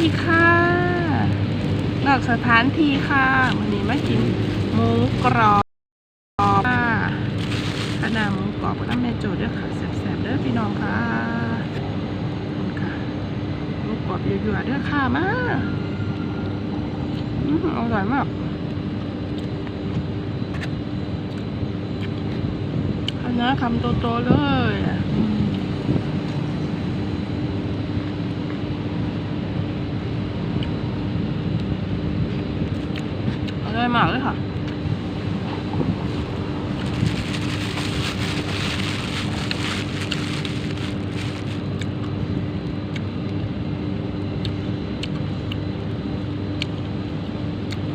ดีค่ะ นอกสถานที่ค่ะวันนี้มากินหมูกรอบค่ะขนาหมูกรอบกับแม่โจด้วยค่ะแซ่บๆเด้อพี่น้องค่ะคุณค่ะหมูกรอบยั่วๆเด้อค่ะมาอืมอร่อยมากคณะคำโตๆเลย อร่อยมากเลยค่ะ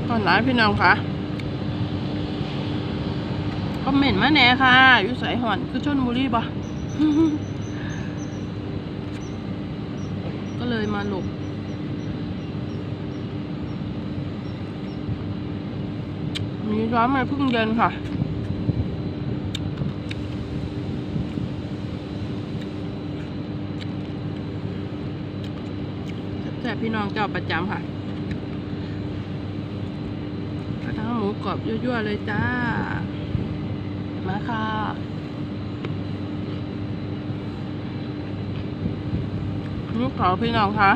ก่อนร้านพี่น้องคะคอมเมนต์มาแน่ค่ะ อยู่ใส่หอนคือชนบุรีปะก็เลยมาหลบ มีร้านมาเพิ่งเย็นค่ะ แซ่บๆพี่น้องเจ้าประจำค่ะกระทั่งหมูกรอบยั่วๆเลยจ้า มาค่ะหมูกรอพี่น้องค่ะ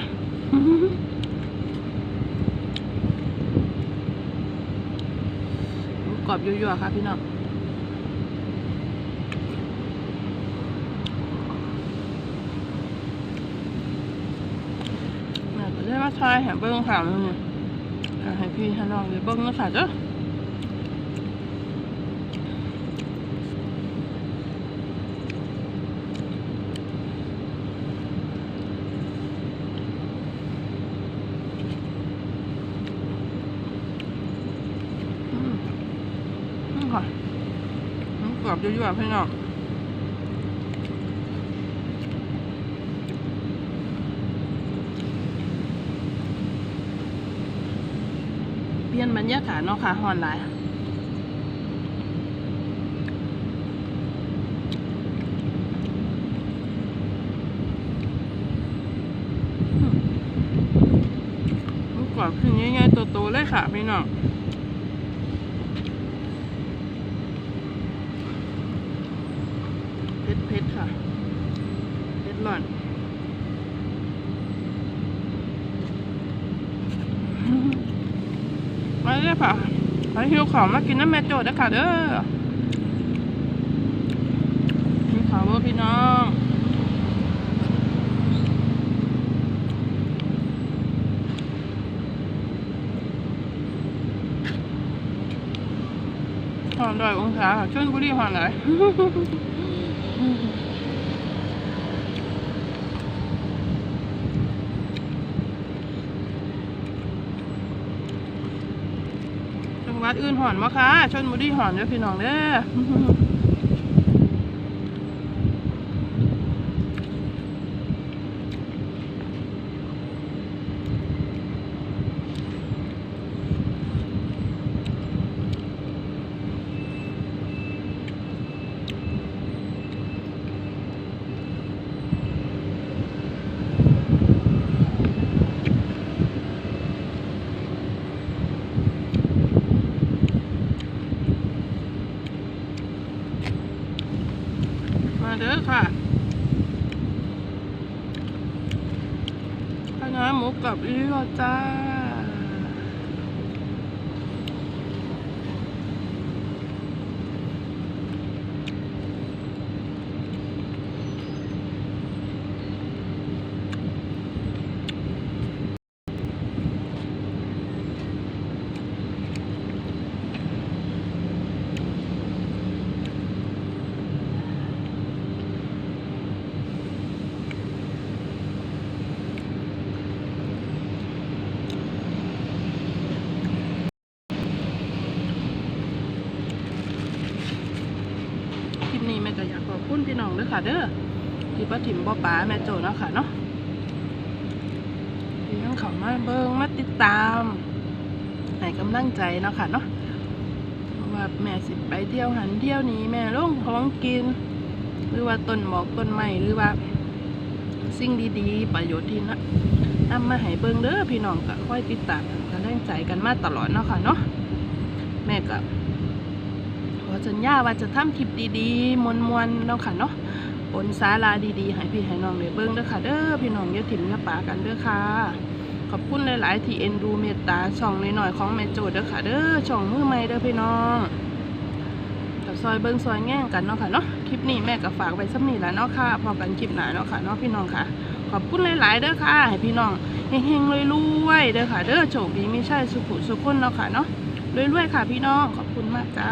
หมู กรอบยั่วๆค่ะพี่น้องแม่ก็ได้มาทายแหมเบิ้งค่ะให้พี่ให้น้องเลยเบิ้งนะค่ะเด้ออืมนี่ค่ะหมู กรอบยั่วๆพี่น้องเปลี่ยนบรรยากาศเนาะค่ะฮอนหลายอืมหมูกรอบคือง่ายๆโตๆเลยค่ะพี่น้อง เพชรเพชรค่ะเพชรหล่อนมาเลยค่ะไปหิวของมากินน้ำแม่โจดนะค่ะเด้อมีข่าวว่าพี่น้องหอนดอยองศาค่ะชนบุรีหอนไหน จังหวัดอื่นหอนมาค่ะชนบุรีหอนเด้อพี่น้องเด้อ มาเด้อค่ะคณะหมูกับอีโรจ้า คลิป นี้แม่ก็อยากขอบคุณพี่น้องด้วยค่ะเด้อที่ป้าถิ่มป้าป๋าแม่โจเนาะค่ะเนาะที่ทั้งเขามาเบิ่งมาติดตามให้กำลังใจเนาะค่ะเนาะเพราะว่าแม่สิไปเที่ยวหันเที่ยวนี้แม่ลงของกิน หรือว่าต้นหมอกต้นไม้หรือว่า สิ่งดีๆ ประโยชน์ที่นะนำมาให้เบิ่งเด้อพี่น้องก็ค่อยติดตามกันแรงใจกันมาตลอดเนาะค่ะเนาะแม่ก็ สัญญาว่าจะทำคลิปดีๆมวนๆเนาะค่ะเนาะปนสาราดีๆให้พี่ให้น้องได้เบิ่งเด้อค่ะเด้อพี่น้องอย่าถิ่มอย่าปากันเด้อค่ะ ขอบคุณหลายๆที่เอ็นดูเมตตาช่องน้อยๆของแม่โจดเด้อค่ะเด้อช่องมือใหม่เด้อพี่น้องกับซอยเบิ้งซอยแง่งกันเนาะค่ะเนาะคลิปนี้แม่ก็ฝากไว้สักนี้แล้วเนาะค่ะ พอกันคลิปหน้าเนาะค่ะเนาะพี่น้องค่ะ ขอบคุณหลายๆเด้อค่ะให้พี่น้องเฮงๆรวยๆเด้อค่ะเด้อโชคดีไม่ใช่สุขุสุขคนเนาะค่ะเนาะรวยๆค่ะพี่น้องขอบคุณมากจ้า